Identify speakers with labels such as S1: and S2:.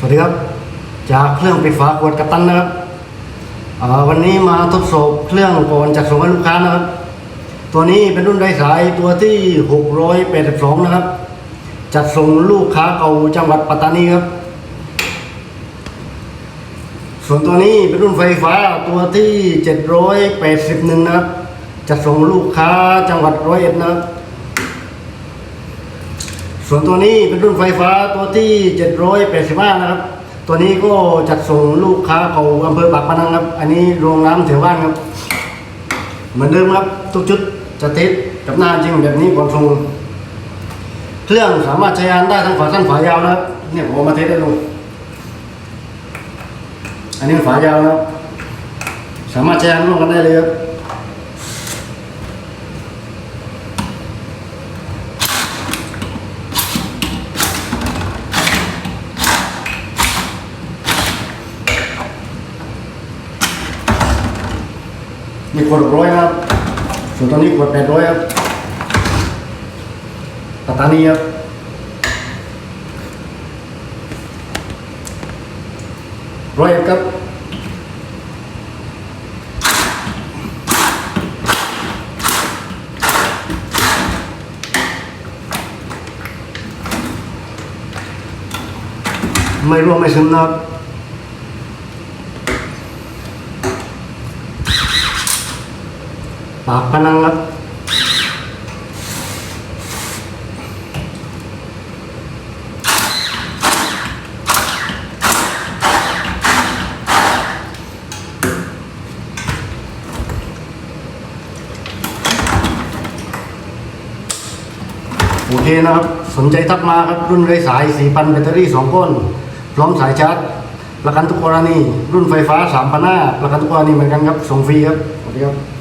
S1: สวัสดีครับ จากเครื่องปิดฝาขวดกัปตันนะครับวันนี้มาทดสอบเครื่องก่อนจัดส่งให้ลูกค้านะครับ ตัวนี้เป็นรุ่นไร้สายตัวที่ 682 นะครับ จัดส่งลูกค้าเก่าจังหวัดปัตตานีครับ ส่วนตัวนี้เป็นรุ่นไฟฟ้าตัวที่ 781 นะครับ จัดส่งลูกค้าจังหวัดร้อยเอ็ดนะครับ ส่วนตัวนี้เป็นรุ่นไฟฟ้าตัวที่ 785 นะครับ ตัวนี้ก็จัดส่งลูกค้าเขาอำเภอปากพนังครับ อันนี้โรงน้ำแถวบ้านครับ เหมือนเดิมครับ ทุกชุดจะติดกับหน้าจริงแบบนี้ก่อนส่งเครื่องสามารถใช้งานได้ทั้งฝาสั้นฝายาวนะครับ เนี่ยผมมาเทสได้ลงอันนี้ฝายาวนะครับสามารถใช้งานร่วมกันได้เลยครับ มีขวดร้อยครับส่วนตอนนี้ขวดแปดร้อยครับปัตตานีครับร้อยครับไม่ร่วงไม่ซึมนะครับ ปากพนังครับโอเคนะครับ สนใจทักมาครับ รุ่นไร้สาย4,000แบตเตอรี่2ก้น พร้อมสายชาร์จ ประกันทุกกรณีรุ่นไฟฟ้า3,500ประกันทุกกรณีเหมือนกันครับ ส่งฟรีครับสวัสดีครับ